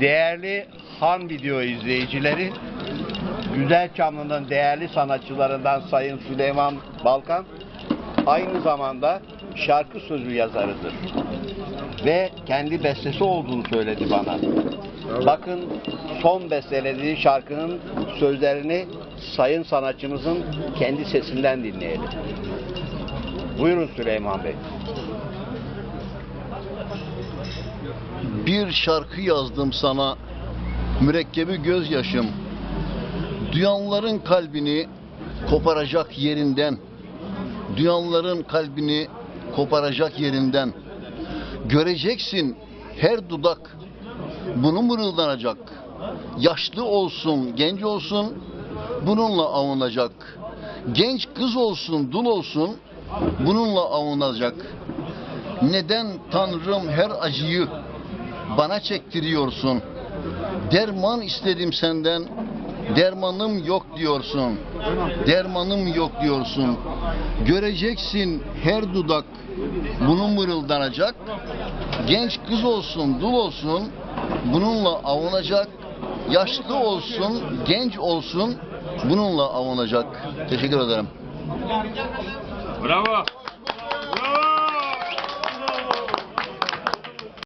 Değerli Han Video izleyicileri, Güzel Çamlı'nın değerli sanatçılarından Sayın Süleyman Balkan aynı zamanda şarkı sözü yazarıdır. Ve kendi bestesi olduğunu söyledi bana. Bakın son bestelediği şarkının sözlerini sayın sanatçımızın kendi sesinden dinleyelim. Buyurun Süleyman Bey. Bir şarkı yazdım sana, mürekkebi gözyaşım. Duyanların kalbini koparacak yerinden, duyanların kalbini koparacak yerinden. Göreceksin her dudak bunu mırıldanacak. Yaşlı olsun, genç olsun bununla avunacak. Genç kız olsun, dul olsun bununla avunacak. Neden Tanrım her acıyı bana çektiriyorsun? Derman istedim senden, dermanım yok diyorsun. Dermanım yok diyorsun. Göreceksin her dudak bunu mırıldanacak. Genç kız olsun, dul olsun bununla avunacak. Yaşlı olsun, genç olsun bununla avunacak. Teşekkür ederim. Bravo.